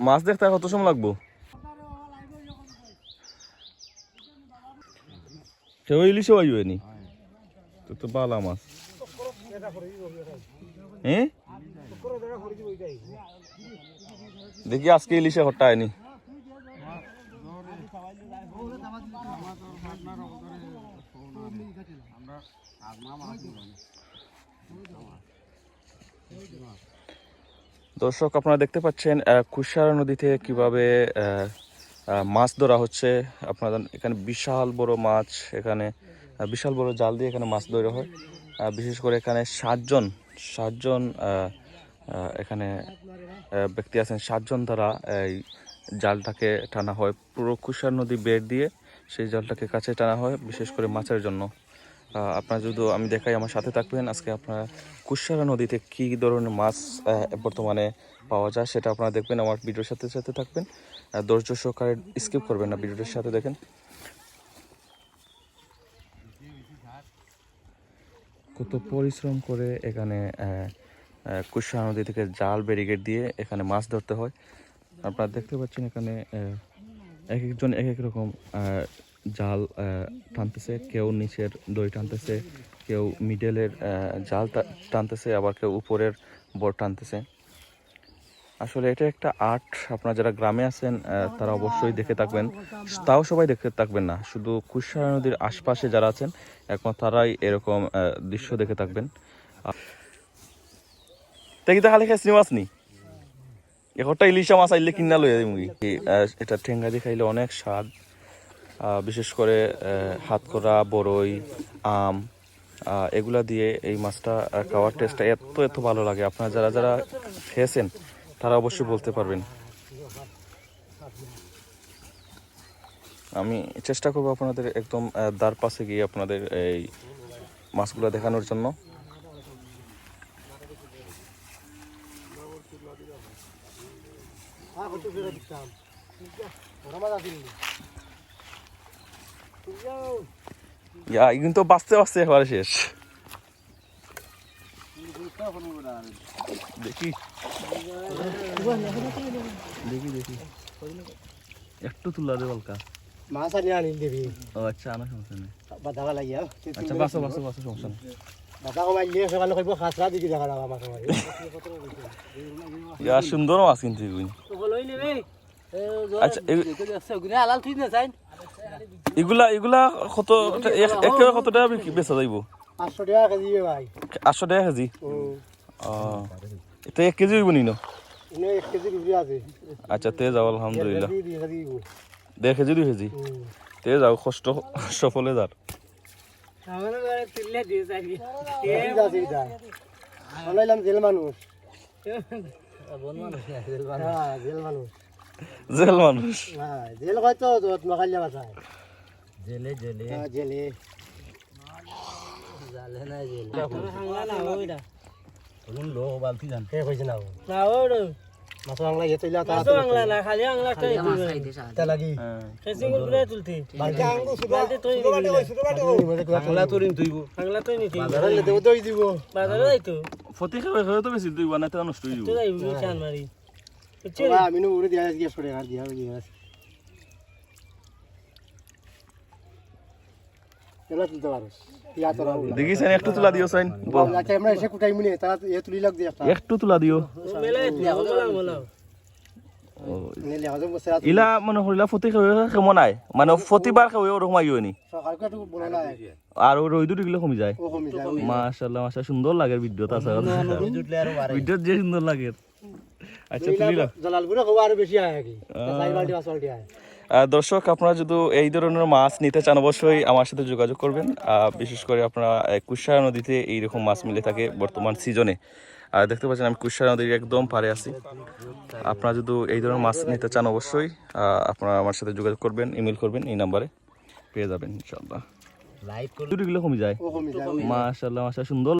মাছ দেখতে কত সময় লাগবো? কেউ ইলিশও আইবে নি তো তো বালা মাছ। হ্যাঁ দেখি আজকে ইলিশে হট্টা আয়নি দর্শক, আপনারা দেখতে পাচ্ছেন কুশারা নদীতে কীভাবে মাছ ধরা হচ্ছে। আপনারা এখানে বিশাল বড় মাছ, এখানে বিশাল বড় জাল দিয়ে এখানে মাছ ধরা হয়। বিশেষ করে এখানে সাতজন সাতজন এখানে ব্যক্তি আছেন। সাতজন দ্বারা এই জালটাকে টানা হয়। পুরো কুশার নদী বের দিয়ে সেই জালটাকে কাছে টানা হয়, বিশেষ করে মাছের জন্য। আপনারা যদি আমি দেখাই, আমার সাথে থাকবেন। আজকে আপনারা কুশারা নদীতে কী ধরনের মাছ বর্তমানে পাওয়া যায় সেটা আপনারা দেখবেন। আমার ভিডিওর সাথে সাথে থাকবেন। ধৈর্য সহকারে স্কিপ করবেন না ভিডিওটির সাথে, দেখেন। কত পরিশ্রম করে এখানে কুশা নদী থেকে জাল ব্যারিকেড দিয়ে এখানে মাছ ধরতে হয়। আপনারা দেখতে পাচ্ছেন এখানে এক একজন এক এক রকম জাল টানতেছে, কেউ নিচের দই টানতেছে, কেউ মিডলের জাল টানতেছে, আবার কেউ উপরের বোর্ড টানতেছে। আসলে এটা একটা আর্ট, আপনারা যারা গ্রামে আছেন তারা অবশ্যই দেখে থাকবেন। তাও সবাই দেখে থাকবেন না, শুধু কুশারা নদীর আশপাশে যারা আছেন, একমাত্র তারাই এরকম দৃশ্য দেখে থাকবেন। দেখি তো খালি খাই মাছ নি? একটা ইলিশা মাছ আইলে কিনা লই যাই মুগি এটা ঠেঙ্গা দিয়ে খাইলে অনেক স্বাদ। বিশেষ করে হাতকড়া বড়ই আম এগুলা দিয়ে এই মাছটা খাওয়ার টেস্টটা এত এত ভালো লাগে। আপনারা যারা যারা খেয়েছেন, তারা অবশ্যই বলতে পারবেন। আমি চেষ্টা করব আপনাদের একদম দ্বার পাশে গিয়ে আপনাদের এই মাছগুলো দেখানোর জন্য। ইয়া কিন্তু বাঁচতে বাঁচতে একেবারে শেষ। দেখি। দেখি দেখি। একটু তুলা দে বলকা। মাছ আনি আনি দিবি। ও আচ্ছা আনা সমস্যা নেই। বাধা লাগিয়া আচ্ছা বাসো বাসো বাসো সমস্যা নেই। সুন্দর মাছ কিন্তু আচ্ছা এগুলা এগুলা কত এক- একেবারে কত টাকা বেচা যাইব পাঁচশো টাকা কেজি ভাই। আটশো টাকা কেজি? ও। এটা এক কেজি হইব নি আচ্ছা তে যাও আলহামদুলিল্লাহ। দেড় কেজি দুই কেজি। তে যাও কষ্ট সফলে যার আমাদের ঘরে তুললে দিয়ে চাই আছে এটা বানাইলাম জেল মানুষ। বন মানুষ জেল মানুষ। হ্যাঁ জেল মানুষ। জেল মানুষ। হ্যাঁ জেল হয়তো খাইলে বাসায় জেলে জেলে। হ্যাঁ জেলে। জালে জেলে। হাংলা না ওইটা কোন লো বালতি জান। কে কইছে না না ওড়ো মাছ বাংলা ইয়ে তৈলা তা তো বাংলা না খালি বাংলা টাই তা লাগি হ্যাঁ। ফেসিং তুলতি। বালতি। আঙ্গু বালতি তুই বাংলা তুরিন তুইব। বাংলা তুই নিতি বাজারে দেব দই দিব। বাজারে যাইতো ফতি খাবে খাবে তো বেশি তুই বানাইতে নষ্ট হয়ে তো যাব যাইবি চান মারি। আমি নো দিয়া গিয়ে সরে আর দিয়া দিয়া কেনা তুলতে একটু তুলা দিও সাইন বল। আচ্ছা এসে কুটাই মুনি তারা এ তুলি লাগ দিয়া একটু তুলা দিও। ইলা মানে হরিলা ফতি খাবে কেমন নাই। মানে প্রতিবার খাবে ওরকম আইও নি আর রই দুটো গিলে কমি যায়। ও কমি মাশা সুন্দর লাগে আর বারে ভিডিও যে সুন্দর লাগে। আচ্ছা জলালপুরে আরও বেশি আয় কি আয় দর্শক আপনারা যদি এই ধরনের মাছ নিতে চান অবশ্যই আমার সাথে যোগাযোগ করবেন। বিশেষ করে আপনারা কুশারা নদীতে এইরকম মাছ মিলে থাকে বর্তমান সিজনে আর দেখতে পাচ্ছেন আমি কুশারা নদীর একদম পারে আছি। আপনারা যদি এই ধরনের মাছ নিতে চান অবশ্যই আপনারা আমার সাথে যোগাযোগ করবেন ইমেল করবেন এই নাম্বারে পেয়ে যাবেন ইনশাল্লাহ দুটো কিলো কমে যায়। মাশাল্লাহ মাশা সুন্দর